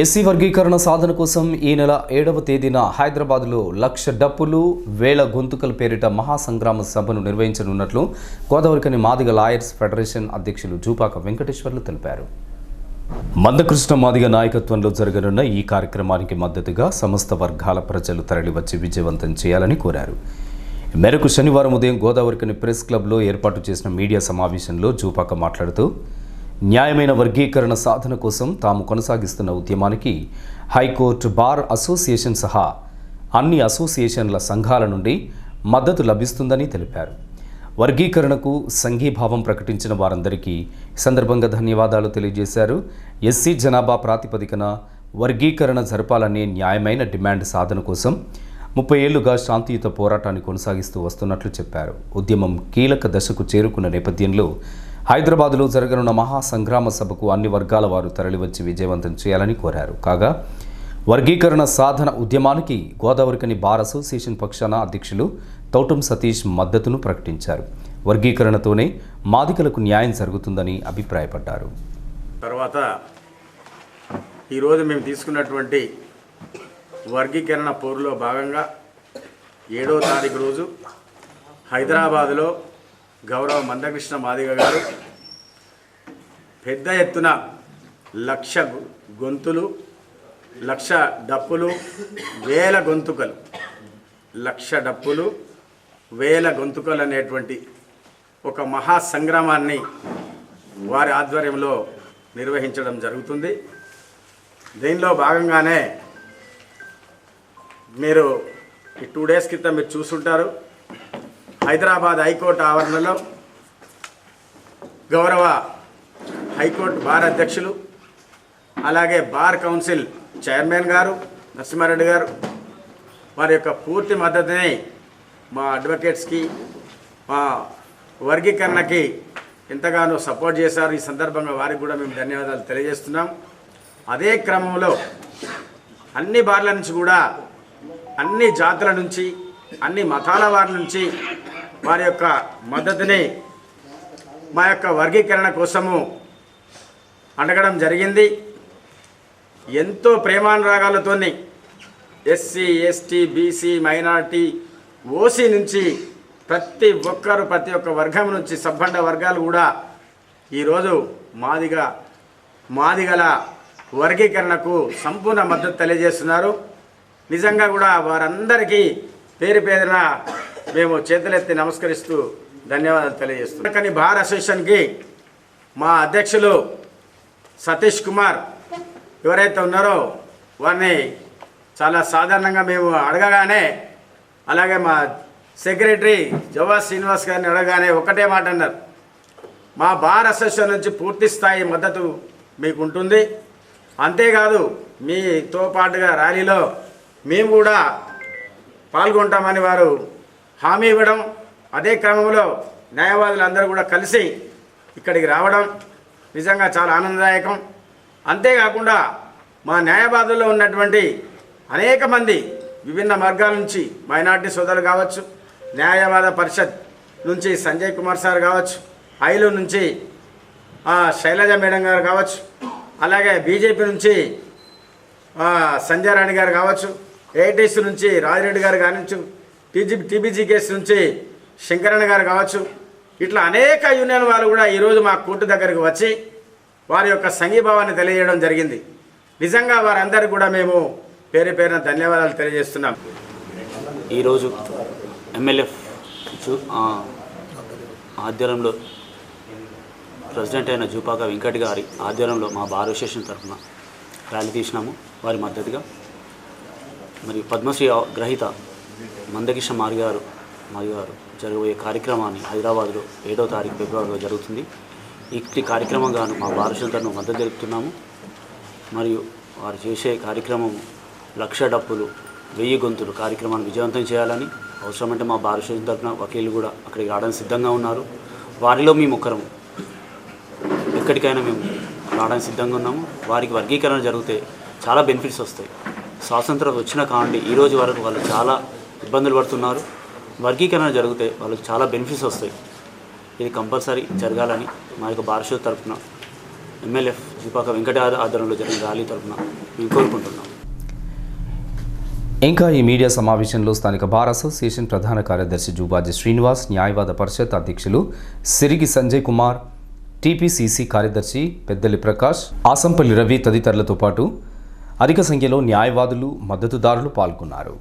SC వర్గీకరణ సాధన కోసం ఈ నెల ఏడవ తేదీన హైదరాబాద్లో లక్ష డప్పులు వేల గొంతుకల పేరిట మహాసంగ్రామ సభను నిర్వహించనున్నట్లు గోదావరికని మాదిగ లాయర్స్ ఫెడరేషన్ అధ్యక్షులు జూపాక వెంకటేశ్వర్లు తెలిపారు. మందకృష్ణ మాదిగ నాయకత్వంలో జరగనున్న ఈ కార్యక్రమానికి మద్దతుగా సమస్త వర్గాల ప్రజలు తరలివచ్చి విజయవంతం చేయాలని కోరారు. మేరకు శనివారం ఉదయం గోదావరికని ప్రెస్ క్లబ్లో ఏర్పాటు చేసిన మీడియా సమావేశంలో జూపాక మాట్లాడుతూ న్యాయమైన వర్గీకరణ సాధన కోసం తాము కొనసాగిస్తున్న ఉద్యమానికి హైకోర్టు బార్ అసోసియేషన్ సహా అన్ని అసోసియేషన్ల సంఘాల నుండి మద్దతు లభిస్తుందని తెలిపారు. వర్గీకరణకు సంఘీభావం ప్రకటించిన వారందరికీ సందర్భంగా ధన్యవాదాలు తెలియజేశారు. ఎస్సీ జనాభా ప్రాతిపదికన వర్గీకరణ జరపాలనే న్యాయమైన డిమాండ్ సాధన కోసం ముప్పై ఏళ్ళుగా శాంతియుత పోరాటాన్ని కొనసాగిస్తూ వస్తున్నట్లు చెప్పారు. ఉద్యమం కీలక దశకు చేరుకున్న నేపథ్యంలో హైదరాబాద్లో జరగనున్న మహాసంగ్రామ సభకు అన్ని వర్గాల వారు తరలివచ్చి విజయవంతం చేయాలని కోరారు. కాగా వర్గీకరణ సాధన ఉద్యమానికి గోదావరికని బార్ అసోసియేషన్ పక్షాన అధ్యక్షులు తౌటం సతీష్ మద్దతును ప్రకటించారు. వర్గీకరణతోనే మాదికలకు న్యాయం జరుగుతుందని అభిప్రాయపడ్డారు. తర్వాత ఈరోజు మేము తీసుకున్నటువంటి వర్గీకరణ పోరులో భాగంగా ఏడో తారీఖు రోజు హైదరాబాదులో గౌరవ మందకృష్ణ మాదిగ గారు పెద్ద ఎత్తున లక్ష గొంతులు లక్ష డప్పులు వేల గొంతుకలు. లక్ష డప్పులు వేల గొంతుకలు అనేటువంటి ఒక మహా సంగ్రామాన్ని వారి ఆధ్వర్యంలో నిర్వహించడం జరుగుతుంది. దీనిలో భాగంగానే మీరు ఈ టూ డేస్ క్రితం మీరు చూసుంటారు. హైదరాబాద్ హైకోర్టు ఆవరణలో గౌరవ హైకోర్టు బార్ అధ్యక్షులు అలాగే బార్ కౌన్సిల్ చైర్మన్ గారు నరసింహారెడ్డి గారు వారి యొక్క పూర్తి మద్దతుని మా అడ్వకేట్స్కి మా వర్గీకరణకి ఎంతగానో సపోర్ట్ చేశారు. ఈ సందర్భంగా వారికి కూడా మేము ధన్యవాదాలు తెలియజేస్తున్నాం. అదే క్రమంలో అన్ని బార్ల నుంచి కూడా అన్ని జాతుల నుంచి అన్ని మతాల వారి నుంచి వారి యొక్క మద్దతుని మా యొక్క వర్గీకరణ కోసము అడగడం జరిగింది. ఎంతో ప్రేమానురాగాలతోని SC ST BC minority OC నుంచి ప్రతి ఒక్కరు ప్రతి ఒక్క వర్గం నుంచి సబ్బండ వర్గాలు కూడా ఈరోజు మాదిగా మాదిగల వర్గీకరణకు సంపూర్ణ మద్దతు తెలియజేస్తున్నారు. నిజంగా కూడా వారందరికీ పేరు పేరున మేము చేతులెత్తి నమస్కరిస్తూ ధన్యవాదాలు తెలియజేస్తున్నాం. కానీ బార్ అసోసియేషన్కి మా అధ్యక్షులు సతీష్ కుమార్. ఎవరైతే ఉన్నారో వారిని చాలా సాధారణంగా మేము అడగగానే అలాగే మా సెక్రటరీ జవాహర్ శ్రీనివాస్ గారిని అడగగానే ఒకటే మాట అన్నారు. మా బార్ అసోసియేషన్ నుంచి పూర్తి స్థాయి మద్దతు మీకు ఉంటుంది అంతేకాదు మీతో పాటుగా ర్యాలీలో మేము కూడా పాల్గొంటామని వారు హామీ ఇవ్వడం అదే క్రమంలో న్యాయవాదులు అందరూ కూడా కలిసి ఇక్కడికి రావడం నిజంగా చాలా ఆనందదాయకం. అంతేకాకుండా మా న్యాయవాదుల్లో ఉన్నటువంటి అనేక మంది విభిన్న మార్గాల నుంచి మైనార్టీ సోదరులు కావచ్చు న్యాయవాద పరిషత్ నుంచి సంజయ్ కుమార్ సార్ కావచ్చు ఐలు నుంచి శైలజ మేడం గారు కావచ్చు అలాగే బీజేపీ నుంచి సంజయ్ రాణి గారు కావచ్చు ఏఐటీసీ నుంచి రాజిరెడ్డి గారు కావచ్చు టీజీ టీబీజీ కేసు నుంచి శంకరణ గారు కావచ్చు ఇట్లా అనేక యూనియన్ వాళ్ళు కూడా ఈరోజు మా కోర్టు దగ్గరికి వచ్చి వారి యొక్క సంఘీభావాన్ని తెలియజేయడం జరిగింది. నిజంగా వారందరూ కూడా మేము పేరు పేరున ధన్యవాదాలు తెలియజేస్తున్నాం. ఈరోజు ఎమ్మెల్యే ఆధ్వర్యంలో ప్రెసిడెంట్ అయిన జూపాక వెంకట్ గారి ఆధ్వర్యంలో మా బార్ అసోసియేషన్ తరఫున ర్యాలీ తీసినాము. వారి మద్దతుగా. మరి పద్మశ్రీ గ్రహీత మందకిష మారి గారు మరియు గారు జరగబోయే కార్యక్రమాన్ని హైదరాబాద్లో ఏడో తారీఖు ఫిబ్రవరిలో జరుగుతుంది. ఇట్టి కార్యక్రమం గాను మా బార్ మద్దతు తెలుపుతున్నాము. మరియు వారు చేసే కార్యక్రమం లక్ష డప్పులు వెయ్యి గొంతులు కార్యక్రమాన్ని విజయవంతం చేయాలని అవసరమంటే మా భారత తరఫున వకీలు కూడా అక్కడికి రావడానికి సిద్ధంగా ఉన్నారు. వారిలో మేము ఒకరము. ఎక్కడికైనా మేము రావడానికి సిద్ధంగా ఉన్నాము. వారికి వర్గీకరణ జరిగితే చాలా బెనిఫిట్స్ వస్తాయి. స్వాతంత్రం వచ్చిన కాండి ఈరోజు వరకు వాళ్ళు చాలా ఇబ్బందులు పడుతున్నారు. వర్గీకరణ జరిగితే వాళ్ళకి చాలా బెనిఫిట్స్ వస్తాయి. ఇది కంపల్సరీ జరగాలని మా యొక్క భారత తరఫున ఎమ్మెల్యే దీపాక వెంకట ఆధ్వర్యంలో జరిగిన ర్యాలీ తరఫున మేము కోరుకుంటున్నాం. ఇంకా ఈ మీడియా సమావేశంలో స్థానిక బార్ అసోసియేషన్ ప్రధాన కార్యదర్శి జూబాజీ శ్రీనివాస్ న్యాయవాద పరిషత్ అధ్యక్షులు సిరిగి సంజయ్ కుమార్ టీపీసీసీ కార్యదర్శి పెద్దలి ప్రకాష్ ఆసంపల్లి రవి తదితరులతో పాటు అధిక సంఖ్యలో న్యాయవాదులు మద్దతుదారులు పాల్గొన్నారు.